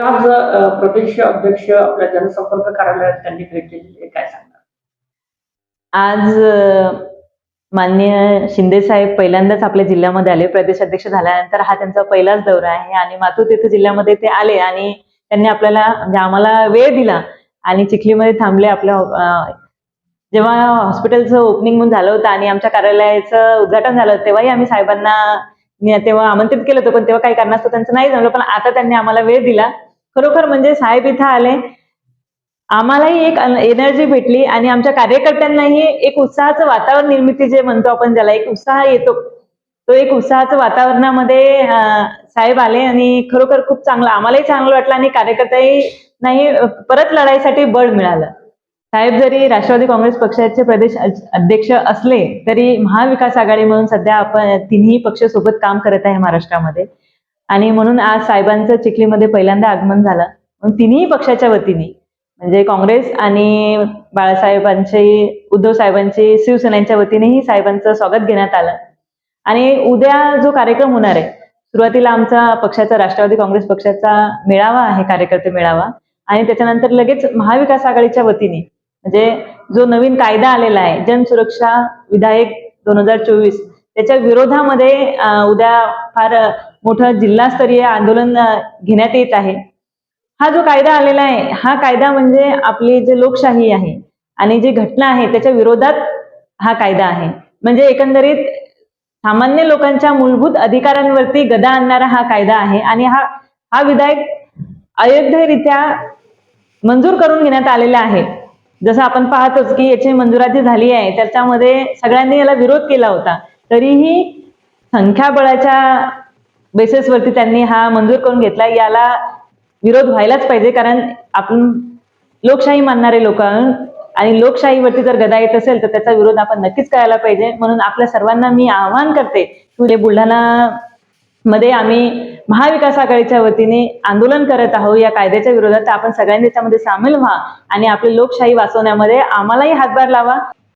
आज प्रदेश अध्यक्ष आपल्या जनसंपर्क कार्यालयात त्यांनी भेट दिली काय सांगणार? आज माननीय शिंदे साहेब पहिल्यांदाच आपल्या जिल्ह्यामध्ये आले. प्रदेश अध्यक्ष झाल्यानंतर हा त्यांचा पहिलाच दौरा आहे आणि मातूर तीर्थ जिल्ह्यामध्ये ते आले आणि त्यांनी आपल्याला म्हणजे आम्हाला वेळ दिला आणि चिखलीमध्ये थांबले आपल्या जेव्हा हॉस्पिटलचं ओपनिंग म्हणून झालं होतं आणि आमच्या कार्यालयाचं उद्घाटन झालं तेव्हाही आम्ही साहेबांना तेव्हा आमंत्रित केलं होतं पण तेव्हा काही कारणास्तव त्यांचं नाही जमलं पण आता त्यांनी आम्हाला वेळ दिला. खरोखर म्हणजे साहेब इथं आले. आम्हालाही एक एनर्जी भेटली आणि आमच्या कार्यकर्त्यांनाही एक उत्साहाचं वातावरण निर्मिती जे म्हणतो आपण ज्याला एक उत्साह येतो. तो एक उत्साहाचं वातावरणामध्ये साहेब आले आणि खरोखर खूप चांगलं आम्हालाही चांगलं वाटलं आणि कार्यकर्ताही नाही परत लढाईसाठी बळ मिळालं. साहेब जरी राष्ट्रवादी काँग्रेस पक्षाचे प्रदेश अध्यक्ष असले तरी महाविकास आघाडी म्हणून सध्या आपण तिन्ही पक्ष सोबत काम करत आहे महाराष्ट्रामध्ये. आणि म्हणून आज साहेबांचं चिखलीमध्ये पहिल्यांदा आगमन झालं. म्हणून तिन्ही पक्षाच्या वतीने म्हणजे काँग्रेस आणि बाळासाहेबांचे उद्धव साहेबांचे शिवसेनेच्या वतीनेही साहेबांचं स्वागत घेण्यात आलं. आणि उद्या जो कार्यक्रम होणार आहे सुरुवातीला आमचा पक्षाचा राष्ट्रवादी काँग्रेस पक्षाचा मेळावा आहे कार्यकर्ते मेळावा. आणि त्याच्यानंतर लगेच महाविकास आघाडीच्या वतीने म्हणजे जो नवीन कायदा आलेला आहे जनसुरक्षा विधायक दोन हजार चोवीस त्याच्या विरोधामध्ये उद्या फार मोठं जिल्हास्तरीय आंदोलन घेण्यात येत आहे. हा जो कायदा आलेला आहे हा कायदा म्हणजे आपली जे लोकशाही आहे आणि जी घटना आहे त्याच्या विरोधात हा कायदा आहे. म्हणजे एकंदरीत सामान्य लोकांच्या मूलभूत अधिकारांवरती गदा आणणारा हा कायदा आहे आणि हा हा विधायक अयोध्यरित्या मंजूर करून घेण्यात आलेला आहे. जसं आपण पाहतोच की याची मंजुराती झाली आहे त्याच्यामध्ये सगळ्यांनी याला विरोध केला होता. तरीही संख्याबळाच्या बेसिसवरती त्यांनी हा मंजूर करून घेतला. याला विरोध व्हायलाच पाहिजे कारण आपण लोकशाही मानणारे लोक आणि लोकशाहीवरती जर गदा येत असेल तर त्याचा विरोध आपण नक्कीच करायला पाहिजे. म्हणून आपल्या सर्वांना मी आवाहन करते की बुलढाणा मध्ये आम्ही महाविकास आघाडीच्या वतीने आंदोलन करत आहोत. या कायद्याच्या विरोधात तर आपण सगळ्यांनी त्याच्यामध्ये सामील व्हा आणि आपली लोकशाही वाचवण्यामध्ये आम्हालाही हातभार लावा.